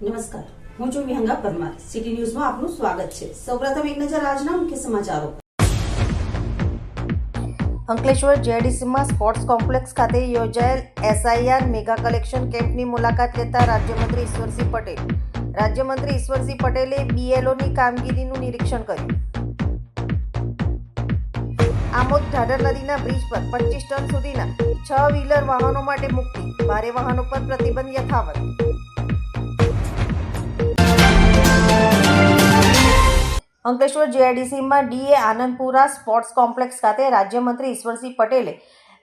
નમસ્કાર. હું છું વિહંગા પરમાર. સિટી ન્યૂઝમાં આપનું સ્વાગત છે. સૌપ્રથમ એક નજર આજના મુખ્ય સમાચારો. અંકલેશ્વર જેડીસીમાં સ્પોર્ટ્સ કોમ્પ્લેક્સ ખાતે યોજાયેલ એસઆઈઆર મેગા કલેક્શન કેમ્પની મુલાકાત લેતા રાજ્યમંત્રી ઈશ્વરસિંહ પટેલ. રાજ્યમંત્રી ઈશ્વરસિંહ પટેલે બીએલઓની કામગીરીનું નિરીક્ષણ કર્યું. આમોદ ઢાઢર નદીના બ્રિજ પર પચીસ ટન સુધીના છ વ્હીલર વાહનો માટે મુક્તિ. ભારે વાહનો પર પ્રતિબંધ યથાવત. અંકલેશ્વર જેઆઈડીસીમાં ડીએ આનંદપુરા સ્પોર્ટ્સ કોમ્પ્લેક્સ ખાતે રાજ્યમંત્રી ઈશ્વરસિંહ પટેલે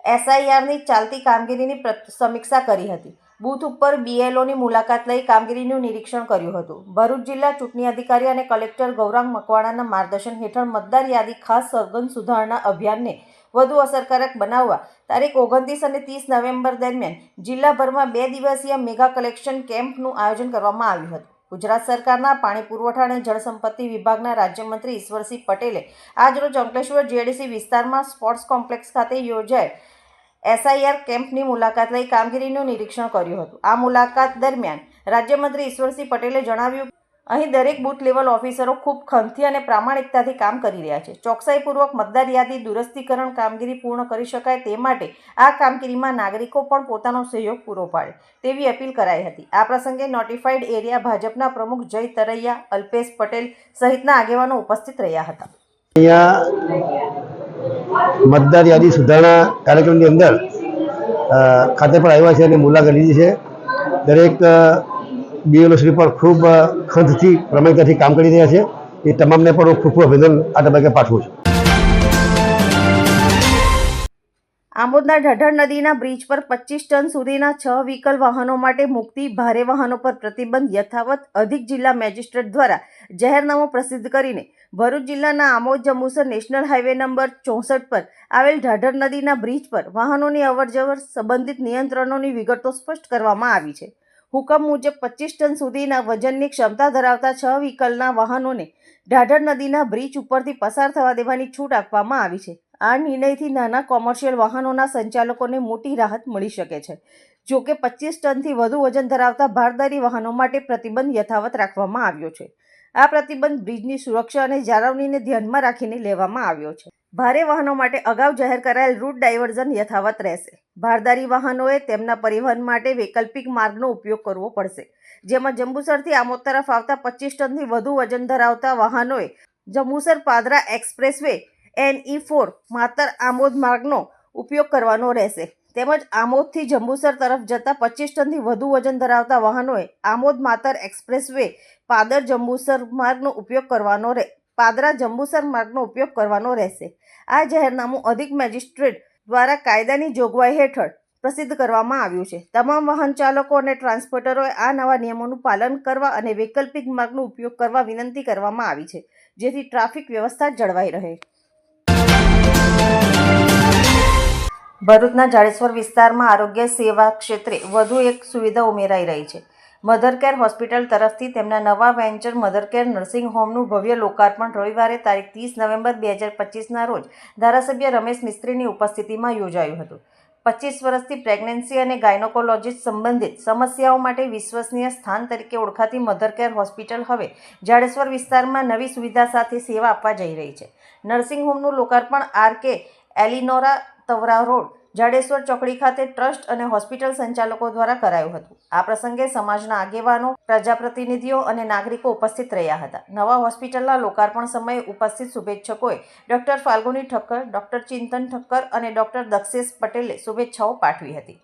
એસઆઈઆરની ચાલતી કામગીરીની સમીક્ષા કરી હતી. બૂથ ઉપર બીએલઓની મુલાકાત લઈ કામગીરીનું નિરીક્ષણ કર્યું હતું. ભરૂચ જિલ્લા ચૂંટણી અધિકારી અને કલેક્ટર ગૌરાંગ મકવાણાના માર્ગદર્શન હેઠળ મતદાર યાદી ખાસ સઘન સુધારણા અભિયાનને વધુ અસરકારક બનાવવા તારીખ ઓગણત્રીસ અને ત્રીસ નવેમ્બર દરમિયાન જિલ્લાભરમાં બે દિવસીય મેગા કલેક્શન કેમ્પનું આયોજન કરવામાં આવ્યું હતું. ગુજરાત સરકારના પાણી પુરવઠા અને જળસંપત્તિ વિભાગના રાજ્યમંત્રી ઈશ્વરસિંહ પટેલે આજરોજ અંકલેશ્વર જેડીસી વિસ્તારમાં સ્પોર્ટ્સ કોમ્પ્લેક્સ ખાતે યોજાયેલ એસઆઈઆર કેમ્પની મુલાકાત લઈ કામગીરીનું નિરીક્ષણ કર્યું હતું. આ મુલાકાત દરમિયાન રાજ્યમંત્રી ઈશ્વરસિંહ પટેલે જણાવ્યું અહીં દરેક બૂથ લેવલ ઓફિસરો ખૂબ ખંતથી અને પ્રામાણિકતાથી કામ કરી રહ્યા છે. ચોકસાઈપૂર્વક મતદાર યાદી, દુરસ્તીકરણ, કામગીરી પૂર્ણ કરી શકાય તે માટે આ કામગીરીમાં નાગરિકો પણ પોતાનો સહયોગ પૂરો પાડે તેવી અપીલ કરાઈ હતી. આ પ્રસંગે નોટિફાઈડ એરિયા ભાજપના પ્રમુખ જય તરૈયા, અલ્પેશ પટેલ સહિતના આગેવાનો ઉપસ્થિત રહ્યા હતા. અહીંયા મતદાર યાદી સુધારણા કાર્યક્રમની અંદર ખાતે પણ આવ્યા છે અને મુલાકાત લીધી છે. દરેક બીએલઓ શ્રી પર ખૂબ ખંતથી પ્રમાણિકતાથી કામ કરી રહ્યા છે. એ તમામને પણ હું ખૂબ ખૂબ અભિનંદન આ તબક્કે પાઠવું છું. આમોદના ઢઢર નદીના બ્રિજ પર પચીસ ટન સુધીના છ વ્હીકલ વાહનો માટે મુક્તિ ભારે વાહનો પર પ્રતિબંધ યથાવત, અધિક જિલ્લા મેજિસ્ટ્રેટ દ્વારા જાહેરનામું પ્રસિદ્ધ કરીને ભરૂચ જિલ્લાના Amod Jambusar national highway number ચોસઠ પર આવેલ ઢાઢર નદીના બ્રિજ પર વાહનોની અવરજવર સંબંધિત નિયંત્રણોની વિગતો સ્પષ્ટ કરવામાં આવી છે. હુકમ મુજબ પચીસ ટન સુધીના વજનની ક્ષમતા ધરાવતા છ વ્હીકલના વાહનોને ઢાઢર નદીના બ્રિજ ઉપરથી પસાર થવા દેવાની છૂટ આપવામાં આવી છે. આ નિર્ણયથી નાના કોમર્શિયલ વાહનોના સંચાલકોને મોટી રાહત મળી શકે છે. જો કે પચીસ ટનથી વધુ વજન ધરાવતા ભારદારી વાહનો માટે પ્રતિબંધ યથાવત રાખવામાં આવ્યો છે. આ પ્રતિબંધ બ્રિજની સુરક્ષા અને જાળવણીને ધ્યાનમાં રાખીને લેવામાં આવ્યો છે. ભારે વાહનો માટે અગાઉ જાહેર કરાયેલ રૂટ ડાયવર્ઝન યથાવત રહેશે. ભારદારી વાહનોએ તેમના પરિવહન માટે વૈકલ્પિક માર્ગનો ઉપયોગ કરવો પડશે, જેમાં જંબુસરથી આમોદ તરફ આવતા પચીસ ટનથી વધુ વજન ધરાવતા વાહનોએ Jambusar Padra expressway NE four Matar Amod માર્ગનો ઉપયોગ કરવાનો રહેશે. તેમજ આમોદથી જંબુસર તરફ જતા પચીસ ટનથી વધુ વજન ધરાવતા વાહનોએ આમોદ માતર એક્સપ્રેસવે પાદર જંબુસર માર્ગનો ઉપયોગ કરવાનો રહે પાદરા જંબુસર માર્ગનો ઉપયોગ કરવાનો રહેશે. આ જાહેરનામું અધિક મેજિસ્ટ્રેટ દ્વારા કાયદાની જોગવાઈ હેઠળ પ્રસિદ્ધ કરવામાં આવ્યું છે. તમામ વાહન ચાલકો અને ટ્રાન્સપોર્ટરોએ આ નવા નિયમોનું પાલન કરવા અને વૈકલ્પિક માર્ગનો ઉપયોગ કરવા વિનંતી કરવામાં આવી છે, જેથી ટ્રાફિક વ્યવસ્થા જળવાઈ રહે. ભરૂચના જાડેશ્વર વિસ્તારમાં આરોગ્ય સેવા ક્ષેત્રે વધુ એક સુવિધા ઉમેરાઈ રહી છે. મધર કેર હોસ્પિટલ તરફથી તેમના નવા વેન્ચર મધર કેર નર્સિંગ હોમનું ભવ્ય લોકાર્પણ રવિવારે તારીખ ત્રીસ નવેમ્બર બે હજાર પચીસના રોજ ધારાસભ્ય રમેશ મિસ્ત્રીની ઉપસ્થિતિમાં યોજાયું હતું. પચીસ વર્ષથી પ્રેગ્નન્સી અને ગાયનોકોલોજીસ્ટ સંબંધિત સમસ્યાઓ માટે વિશ્વસનીય સ્થાન તરીકે ઓળખાતી મધર કેર હોસ્પિટલ હવે જાડેશ્વર વિસ્તારમાં નવી સુવિધા સાથે સેવા આપવા જઈ રહી છે. નર્સિંગ હોમનું લોકાર્પણ R K એલિનોરા Tavra road Jadeshwar ચોકડી ખાતે ટ્રસ્ટ અને હોસ્પિટલ સંચાલકો દ્વારા કરાયું હતું. આ પ્રસંગે સમાજના આગેવાનો, પ્રજાપ્રતિનિધિઓ અને નાગરિકો ઉપસ્થિત રહ્યા હતા. નવા હોસ્પિટલના લોકાર્પણ સમયે ઉપસ્થિત શુભેચ્છકોએ ડોક્ટર ફાલ્ગુની ઠક્કર, ડોક્ટર ચિંતન ઠક્કર અને ડોક્ટર દક્ષેશ પટેલે શુભેચ્છાઓ પાઠવી હતી.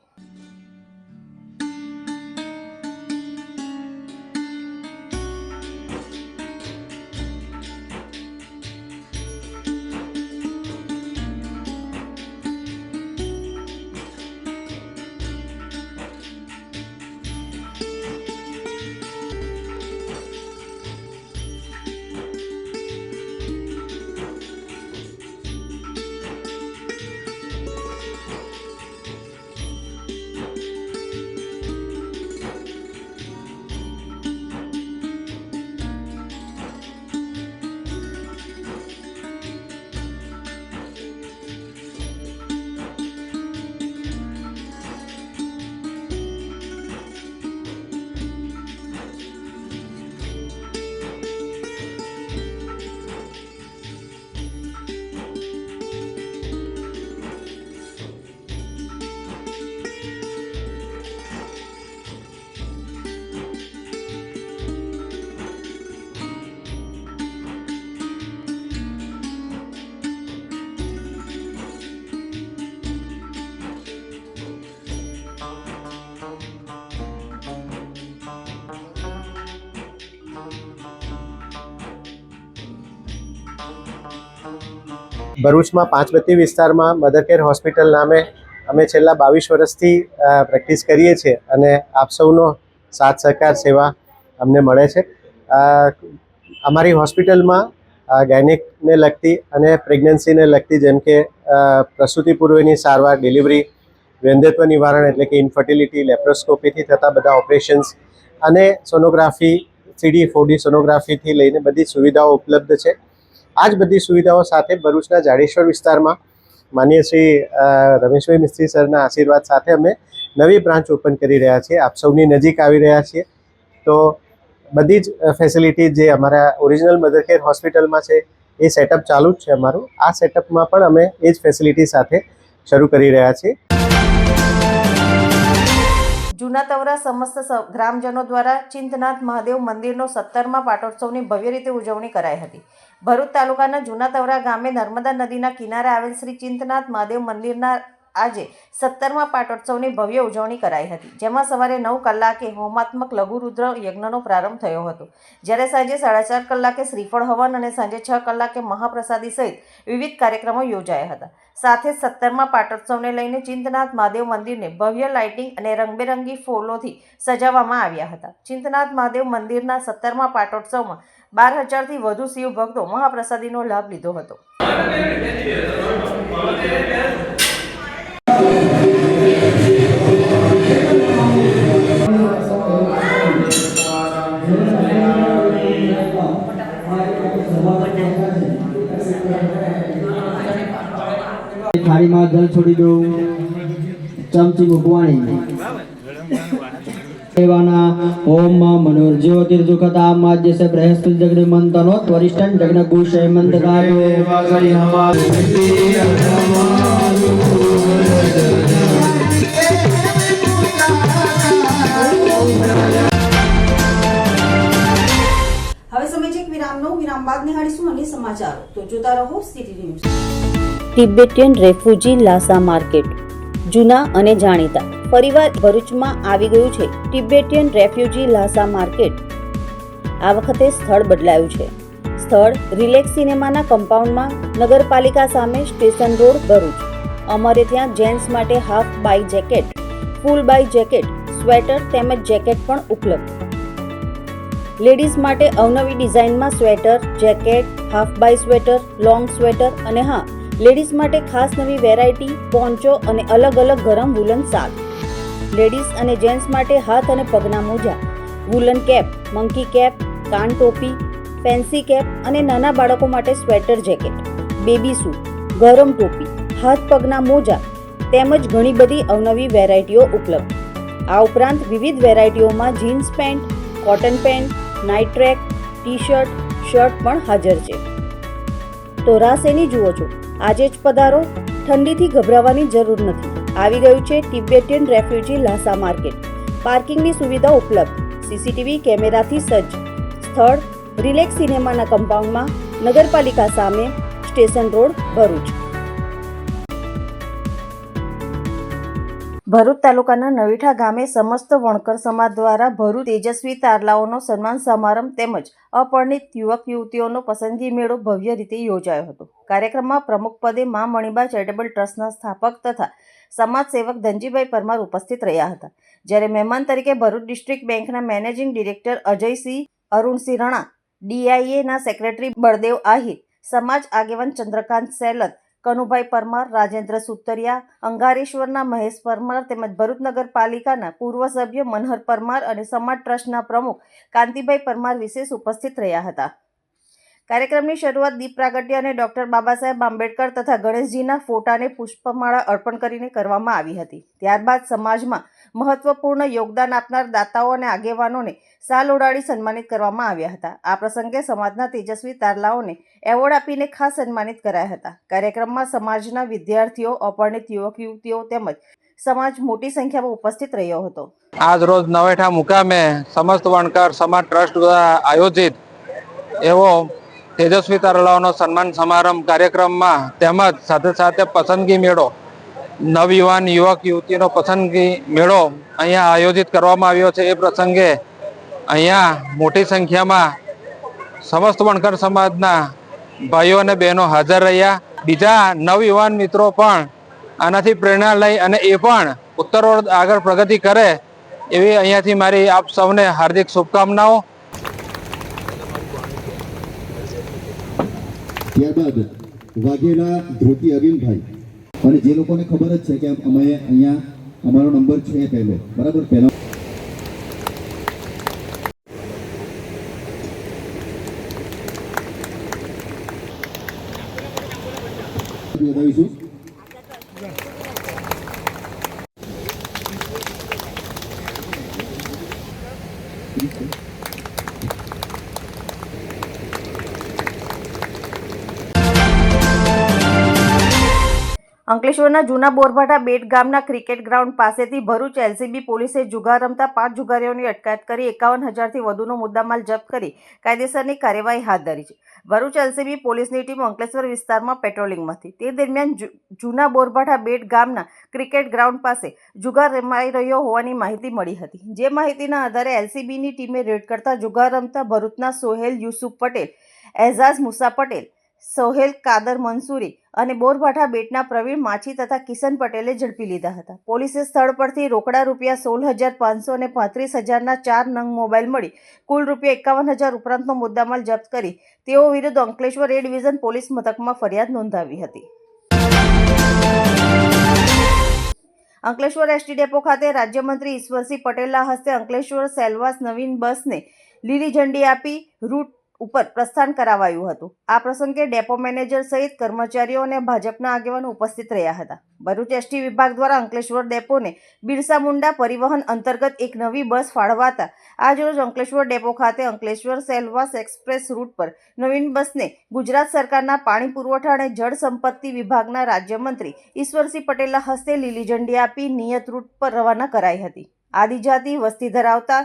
ભરૂચમાં પાંચબત્તી વિસ્તારમાં મધર કેર હોસ્પિટલ નામે અમે છેલ્લા બાવીસ વર્ષથી પ્રેક્ટિસ કરીએ છીએ અને આપ સૌનો સાથ, સહકાર, સેવા અમને મળે છે. અમારી હોસ્પિટલમાં ગાયનિકને લગતી અને પ્રેગ્નન્સીને લગતી જેમ કે પ્રસૂતિ પૂર્વેની સારવાર, ડિલિવરી વંધ્યત્વ નિવારણ એટલે કે ઇન્ફર્ટિલિટી, લેપ્રોસ્કોપીથી થતા બધા ઓપરેશન્સ અને સોનોગ્રાફી, થ્રીડી, ફોરડી સોનોગ્રાફીથી લઈને બધી સુવિધાઓ ઉપલબ્ધ છે. આ જ બધી સુવિધાઓ સાથે ભરૂચના જાડેશ્વર વિસ્તારમાં માનીય શ્રી રમેશભાઈ મિસ્ત્રી સરના આશીર્વાદ સાથે અમે નવી બ્રાન્ચ ઓપન કરી રહ્યા છીએ. આપ સૌની નજીક આવી રહ્યા છીએ. તો બધી જ ફેસિલિટી જે અમારા ઓરિજિનલ મધર કેર હોસ્પિટલમાં છે, એ સેટઅપ ચાલુ જ છે અમારું. આ સેટઅપમાં પણ અમે એ જ ફેસિલિટી સાથે શરૂ કરી રહ્યા છીએ. જૂના તવરા સમસ્ત ગ્રામજનો દ્વારા ચિંતનાથ મહાદેવ મંદિરનો સત્તરમાં પાટોત્સવની ભવ્ય રીતે ઉજવણી કરાઈ હતી. ભરૂચ તાલુકાના જૂના તવરા ગામે નર્મદા નદીના કિનારે આવેલ શ્રી ચિંતનાથ મહાદેવ મંદિરના આજે સત્તરમાં પાટોત્સવની ભવ્ય ઉજવણી કરાઈ હતી, જેમાં સવારે નવ કલાકે હોમાત્મક લઘુરુદ્ર યજ્ઞનો પ્રારંભ થયો હતો. જ્યારે સાંજે સાડા ચાર કલાકે શ્રીફળ હવન અને સાંજે છ કલાકે મહાપ્રસાદી સહિત વિવિધ કાર્યક્રમો યોજાયા હતા. સાથે સત્તરમાં પાટોત્સવને લઈને ચિંતનાથ મહાદેવ મંદિરને ભવ્ય લાઇટિંગ અને રંગબેરંગી ફૂલોથી સજાવવામાં આવ્યા હતા. ચિંતનાથ મહાદેવ મંદિરના સત્તરમાં પાટોત્સવમાં બાર હજારથી વધુ શિવ ભક્તો મહાપ્રસાદીનો લાભ લીધો હતો. થાળીમાં જલ છોડી દઉં ચમચી મૂકવાની ઓમ જોતા રહો city news Tibetan refugee Lhasa market. જૂના અને જાણીતા. ફરીવાર ભરૂચમાં આવી ગયું છે તિબેટિયન રેફ્યુજી લાસા માર્કેટ. આ વખતે સ્થળ બદલાયું છે. સ્થળ રિલેક્સ સિનેમાના કમ્પાઉન્ડમાં નગરપાલિકા સામે સ્ટેશન રોડ ભરૂચ. અમારે ત્યાં જેન્ટ્સ માટે half by jacket, full by jacket, sweater તેમજ જેકેટ પણ ઉપલબ્ધ. લેડીઝ માટે અવનવી ડિઝાઇનમાં sweater, jacket, half by sweater, long sweater અને હા લેડીઝ માટે ખાસ નવી વેરાયટી, પોન્ચો અને અલગ અલગ ગરમ વુલન શાક. લેડીઝ અને જેન્ટ્સ માટે હાથ અને પગના મોજા વુલન કેપ મંકી કેપ કાન ટોપી ફેન્સી કેપ અને નાના બાળકો માટે સ્વેટર જેકેટ બેબી સૂટ ગરમ ટોપી, હાથ પગના મોજા તેમજ ઘણી બધી અવનવી વેરાયટીઓ ઉપલબ્ધ. આ ઉપરાંત વિવિધ વેરાયટીઓમાં jeans pant cotton pant night track T shirt shirt પણ હાજર છે. તો રાસ એની જુઓ છો. આજે જ પધારો. ઠંડીથી ગભરાવાની જરૂર નથી. આવી ગયું છે તિબેટિયન રેફ્યુજી લાસા માર્કેટ. પાર્કિંગની સુવિધા ઉપલબ્ધ. સીસીટીવી કેમેરાથી સજ્જ. સ્થળ, રિલેક્સ સિનેમાના કમ્પાઉન્ડમાં, નગરપાલિકા સામે, સ્ટેશન રોડ, ભરૂચ. ભરૂચ તાલુકાના નવીઠા ગામે સમસ્ત વણકર સમાજ દ્વારા ભરૂચ તેજસ્વી તારલાઓનો સન્માન સમારંભ તેમજ અપરિણિત યુવક યુવતીઓનો પસંદગી મેળો ભવ્ય રીતે યોજાયો હતો. કાર્યક્રમમાં પ્રમુખ પદે મા મણિબા ચેરિટેબલ ટ્રસ્ટના સ્થાપક તથા સમાજ સેવક ધનજીભાઈ પરમાર ઉપસ્થિત રહ્યા હતા. જ્યારે મહેમાન તરીકે ભરૂચ ડિસ્ટ્રિક્ટ બેંકના મેનેજિંગ ડિરેક્ટર અજયસિંહ, અરુણસિંહ રણા ડીઆઈએના સેક્રેટરી બળદેવ આહિર, સમાજ આગેવાન ચંદ્રકાંત સેલત કનુભાઈ પરમાર, રાજેન્દ્ર સુતરિયા, અંગારેશ્વરના મહેશ પરમાર તેમજ ભરૂચ નગરપાલિકાના પૂર્વ સભ્ય મનહર પરમાર અને સમાજ ટ્રસ્ટના પ્રમુખ કાંતિભાઈ પરમાર વિશેષ ઉપસ્થિત રહ્યા હતા. કાર્યક્રમની શરૂઆત દીપ પ્રાગટ્ય અને ડોક્ટર બાબા સાહેબ આંબેડકર તથા ગણેશજીના ફોટાને પુષ્પમાળા અર્પણ કરીને કરવામાં આવી હતી. ત્યારબાદ સમાજમાં મહત્વપૂર્ણ યોગદાન આપનાર દાતાઓ અને આગેવાનોને સાલ ઉડાડી સન્માનિત કરવામાં આવ્યા હતા. આ પ્રસંગે સમાજના તેજસ્વી તારલાઓને એવોર્ડ આપીને ખાસ સન્માનિત કરાયા હતા. કાર્યક્રમમાં સમાજના વિદ્યાર્થીઓ, અપરિણિત યુવક, યુવતીઓ તેમજ સમાજ મોટી સંખ્યામાં ઉપસ્થિત રહ્યો હતો. આજ રોજ નવેઠા મુકામે સમસ્ત વણકર, સમાજ ટ્રસ્ટ દ્વારા આયોજિત એવો તેજસ્વી તરલાઓનો સન્માન સમારંભ કાર્યક્રમમાં તેમજ સાથે સાથે પસંદગી મેળો, નવયુવાન યુવક યુવતીનો પસંદગી મેળો અહીંયા આયોજિત કરવામાં આવ્યો છે. એ પ્રસંગે અહીંયા મોટી સંખ્યામાં સમસ્ત વણકર સમાજના ભાઈઓ અને બહેનો હાજર રહ્યા. બીજા નવયુવાન મિત્રો પણ આનાથી પ્રેરણા લઈ અને એ પણ ઉત્તરોત્તર આગળ પ્રગતિ કરે એવી અહીંયાથી મારી આપ સૌને હાર્દિક શુભકામનાઓ. ત્યારબાદ વાઘેલા ધ્રુતિ અરવિંદભાઈ. અને જે લોકોને ખબર જ છે કે અમે અહીંયા, અમારો નંબર છે પહેલો. બરાબર? પહેલો અંકલેશ્વરના જૂના બોરભાટા બેટ ગામના ક્રિકેટ ગ્રાઉન્ડ પાસેથી ભરૂચ એલસીબી પોલીસે જુગાર રમતા પાંચ જુગારીઓની અટકાયત કરી એકાવન હજારથી વધુનો મુદ્દામાલ જપ્ત કરી કાયદેસરની કાર્યવાહી હાથ ધરી છે. ભરૂચ એલસીબી પોલીસની ટીમ અંકલેશ્વર વિસ્તારમાં પેટ્રોલિંગમાં હતી તે દરમિયાન જૂના બોરભાટા બેટ ગામના ક્રિકેટ ગ્રાઉન્ડ પાસે જુગાર રમાઈ રહ્યો હોવાની માહિતી મળી હતી. જે માહિતીના આધારે એલસીબીની ટીમે રેડ કરતા જુગાર રમતા ભરૂચના સોહેલ યુસુફ પટેલ, એઝાઝ મુસા પટેલ સોહેલ કાદર મંસૂરી અને બોરભાઠા બેટના પ્રવીણ માછી તથા કિશન પટેલે ઝડપી લીધા હતા. પોલીસે સ્થળ પરથી રોકડા રૂપિયા સોળ હજાર પાંચસો અને પાંત્રીસ હજારના ચાર નંગ મોબાઈલ મળી, કુલ રૂપિયા એકાવન હજાર ઉપરાંતનો મુદ્દામાલ જપ્ત કરી. તેઓ વિરુદ્ધ અંકલેશ્વર એ ડિવિઝન પોલીસ મથકમાં ફરિયાદ નોંધાવી હતી. અંકલેશ્વર એસટી ડેપો ખાતે રાજ્યમંત્રી ઈશ્વરસિંહ પટેલના હસ્તે અંકલેશ્વર સેલવાસ નવીન બસને લીલી ઝંડી આપી રૂટ ઉપર પ્રસ્થાન કરાવાયું હતું. આ પ્રસંગે ડેપો મેનેજર સહિત કર્મચારીઓ અને ભાજપના આગેવાનો ઉપસ્થિત રહ્યા હતા. ભરૂચ એસટી વિભાગ દ્વારા અંકલેશ્વર ડેપોને બિરસા મુંડા પરિવહન અંતર્ગત એક નવી બસ ફાળવાતા આજરોજ અંકલેશ્વર ડેપો ખાતે અંકલેશ્વર સેલવાસ એક્સપ્રેસ રૂટ પર નવીન બસને ગુજરાત સરકારના પાણી પુરવઠા અને જળ સંપત્તિ વિભાગના રાજ્યમંત્રી ઈશ્વરસિંહ પટેલના હસ્તે લીલી ઝંડી આપી નિયત રૂટ પર રવાના કરાઈ હતી. આદિજાતિ વસ્તી ધરાવતા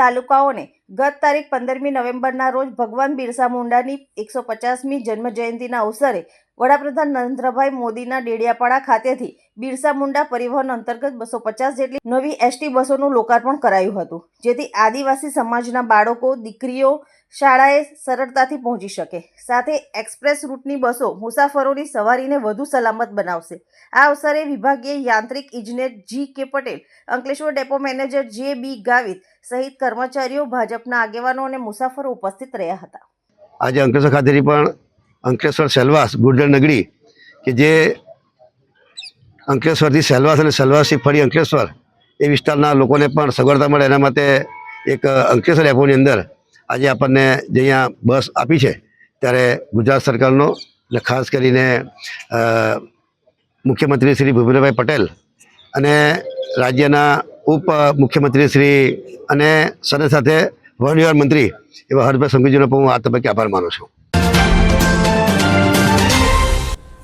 તાલુકાઓને ગત તારીખ પંદરમી નવેમ્બરના રોજ ભગવાન બિરસા મુંડાની એકસો પચાસમી જન્મ જયંતિના અવસરે વડાપ્રધાન નરેન્દ્રભાઈ મોદીના ડેડિયાપાડા ખાતેથી બિરસા મુંડા પરિવહન અંતર્ગત બસો પચાસ જેટલી નવી એસટી બસોનું લોકાર્પણ કરાયું હતું, જેથી આદિવાસી સમાજના બાળકો, દીકરીઓ શાળાએ સરળતાથી પહોંચી શકે. સાથે એક્સપ્રેસ રૂટની બસો મુસાફરોની સવારીને વધુ સલામત બનાવશે. આ અવસરે વિભાગીય યાંત્રિક ઇજનેર જી કે પટેલ, અંકલેશ્વર ડેપો મેનેજર જે બી ગાવિત સહિત કર્મચારીઓ, ભાજપના આગેવાનો અને મુસાફરો ઉપસ્થિત રહ્યા હતા. આજે અંકલેશ્વર ખાતેથી પણ અંકલેશ્વર સેલવાસ, ગુર્જર નગરી, કે જે અંકલેશ્વરથી સેલવાસ અને સેલવાસથી ફરી અંકલેશ્વર, એ વિસ્તારના લોકોને પણ સગવડતા મળે. એના માટે એક અંકલેશ્વર એપોની અંદર આજે આપણને જે અહીંયા બસ આપી છે, ત્યારે ગુજરાત સરકારનો અને ખાસ કરીને મુખ્યમંત્રી શ્રી ભૂપેન્દ્રભાઈ પટેલ અને રાજ્યના ઉપ મુખ્યમંત્રી શ્રી અને સાથે સાથે વન મંત્રી એવા હર્ષભાઈ સંઘવીજીનો પણ હું આ તબક્કે આભાર માનું છું.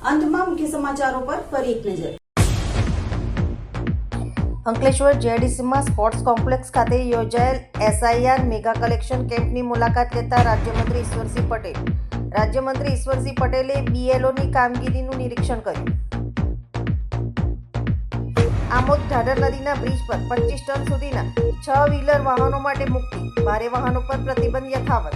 અંતમાં મુખ્ય સમાચારો પર ફરી એક નજર. અંકલેશ્વર જેડીસીમાં સ્પોર્ટ્સ કોમ્પ્લેક્સ ખાતે યોજાયેલ એસઆઈઆર મેગા કલેક્શન કેમ્પની મુલાકાત લેતા રાજ્યમંત્રી ઈશ્વરસિંહ પટેલ. રાજ્યમંત્રી ઈશ્વરસિંહ પટેલે બીએલઓની કામગીરીનું નિરીક્ષણ કર્યું. આમોદ ઢાઢર નદીના બ્રિજ પર પચીસ ટન સુધીના છ વ્હીલર વાહનો માટે મુક્તિ. ભારે વાહનો પર પ્રતિબંધ યથાવત.